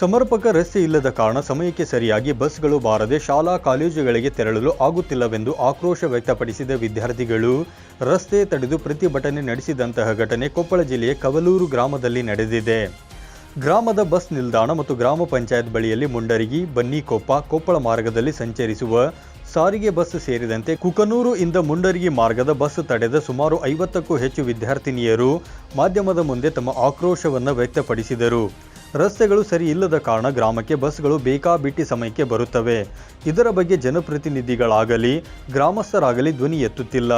ಸಮರ್ಪಕ ರಸ್ತೆ ಇಲ್ಲದ ಕಾರಣ ಸಮಯಕ್ಕೆ ಸರಿಯಾಗಿ ಬಸ್ಗಳು ಬಾರದೆ ಶಾಲಾ ಕಾಲೇಜುಗಳಿಗೆ ತೆರಳಲು ಆಗುತ್ತಿಲ್ಲವೆಂದು ಆಕ್ರೋಶ ವ್ಯಕ್ತಪಡಿಸಿದ ವಿದ್ಯಾರ್ಥಿಗಳು, ರಸ್ತೆ ತಡೆದು ಪ್ರತಿಭಟನೆ ನಡೆಸಿದಂತಹ ಘಟನೆ ಕೊಪ್ಪಳ ಜಿಲ್ಲೆಯ ಕವಲೂರು ಗ್ರಾಮದಲ್ಲಿ ನಡೆದಿದೆ. ಗ್ರಾಮದ ಬಸ್ ನಿಲ್ದಾಣ ಮತ್ತು ಗ್ರಾಮ ಪಂಚಾಯತ್ ಬಳಿಯಲ್ಲಿ ಮುಂಡರಗಿ, ಬನ್ನಿಕೊಪ್ಪ, ಕೊಪ್ಪಳ ಮಾರ್ಗದಲ್ಲಿ ಸಂಚರಿಸುವ ಸಾರಿಗೆ ಬಸ್ ಸೇರಿದಂತೆ ಕುಕನೂರು ಇಂದ ಮುಂಡರಗಿ ಮಾರ್ಗದ ಬಸ್ ತಡೆದ ಸುಮಾರು ಐವತ್ತಕ್ಕೂ ಹೆಚ್ಚು ವಿದ್ಯಾರ್ಥಿನಿಯರು ಮಾಧ್ಯಮದ ಮುಂದೆ ತಮ್ಮ ಆಕ್ರೋಶವನ್ನು ವ್ಯಕ್ತಪಡಿಸಿದರು. ರಸ್ತೆಗಳು ಸರಿ ಇಲ್ಲದ ಕಾರಣ ಗ್ರಾಮಕ್ಕೆ ಬಸ್ಗಳು ಬೇಕಾಬಿಟ್ಟಿ ಸಮಯಕ್ಕೆ ಬರುತ್ತವೆ. ಇದರ ಬಗ್ಗೆ ಜನಪ್ರತಿನಿಧಿಗಳಾಗಲಿ, ಗ್ರಾಮಸ್ಥರಾಗಲಿ ಧ್ವನಿ ಎತ್ತುತ್ತಿಲ್ಲ.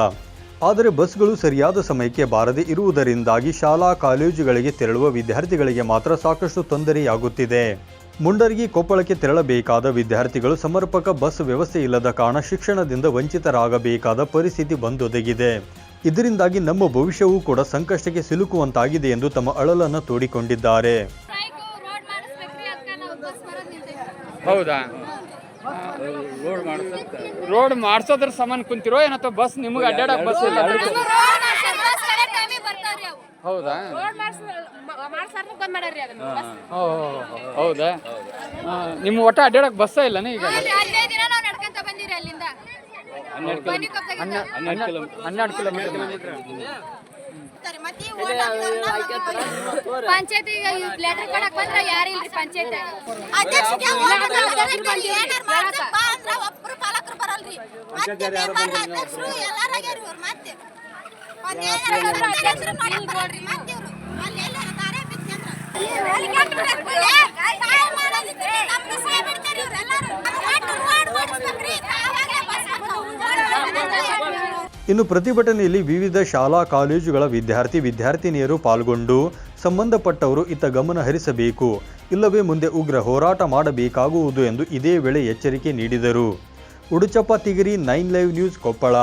ಆದರೆ ಬಸ್ಗಳು ಸರಿಯಾದ ಸಮಯಕ್ಕೆ ಬಾರದೆ ಇರುವುದರಿಂದಾಗಿ ಶಾಲಾ, ಕಾಲೇಜುಗಳಿಗೆ ತೆರಳುವ ವಿದ್ಯಾರ್ಥಿಗಳಿಗೆ ಮಾತ್ರ ಸಾಕಷ್ಟು ತೊಂದರೆಯಾಗುತ್ತಿದೆ. ಮುಂಡರಗಿ ಕೊಪ್ಪಳಕ್ಕೆ ತೆರಳಬೇಕಾದ ವಿದ್ಯಾರ್ಥಿಗಳು ಸಮರ್ಪಕ ಬಸ್ ವ್ಯವಸ್ಥೆ ಇಲ್ಲದ ಕಾರಣ ಶಿಕ್ಷಣದಿಂದ ವಂಚಿತರಾಗಬೇಕಾದ ಪರಿಸ್ಥಿತಿ ಬಂದೊದಗಿದೆ. ಇದರಿಂದಾಗಿ ನಮ್ಮ ಭವಿಷ್ಯವೂ ಕೂಡ ಸಂಕಷ್ಟಕ್ಕೆ ಸಿಲುಕುವಂತಾಗಿದೆ ಎಂದು ತಮ್ಮ ಅಳಲನ್ನು ತೋಡಿಕೊಂಡಿದ್ದಾರೆ. ಹೌದಾ? ರೋಡ್ ಮಾಡಿಸುತ್ತೆ. ರೋಡ್ ಮಾಡ್ಸೋದ್ರ ಸಮಾನ ಕುಂತಿರೋ ಏನತ್ತ ಬಸ್ ನಿಮಗೆ ಅಡ್ಡಾಡಕ್ ಬಸ್ ಇಲ್ಲ? ಹೌದಾ? ಹೌದಾ? ನಿಮ್ಮ ಒಟ್ಟ ಅಡ್ಡಾಡಕ್ ಬಸ್ಸ ಇಲ್ಲನೇ ಈಗ? ಹನ್ನೆರಡು ಕಿಲೋಮೀಟರ್. ಪಂಚಾಯತಿ ಲೆಟರ್ ಕೊಡಕ್ ಬಂದ್ರ ಯಾರಿಲ್ರಿ ಪಂಚಾಯತ್? ಪಾಲಕರು ಬರಲ್ರಿ. ಮತ್ತೆ ಇನ್ನು ಪ್ರತಿಭಟನೆಯಲ್ಲಿ ವಿವಿಧ ಶಾಲಾ, ಕಾಲೇಜುಗಳ ವಿದ್ಯಾರ್ಥಿ, ವಿದ್ಯಾರ್ಥಿನಿಯರು ಪಾಲ್ಗೊಂಡು ಸಂಬಂಧಪಟ್ಟವರು ಇತ್ತ ಗಮನ ಹರಿಸಬೇಕು. ಇಲ್ಲವೇ ಮುಂದೆ ಉಗ್ರ ಹೋರಾಟ ಮಾಡಬೇಕಾಗುವುದು ಎಂದು ಇದೇ ವೇಳೆ ಎಚ್ಚರಿಕೆ ನೀಡಿದರು. Uduchappa, Tigiri, nine live news Koppal.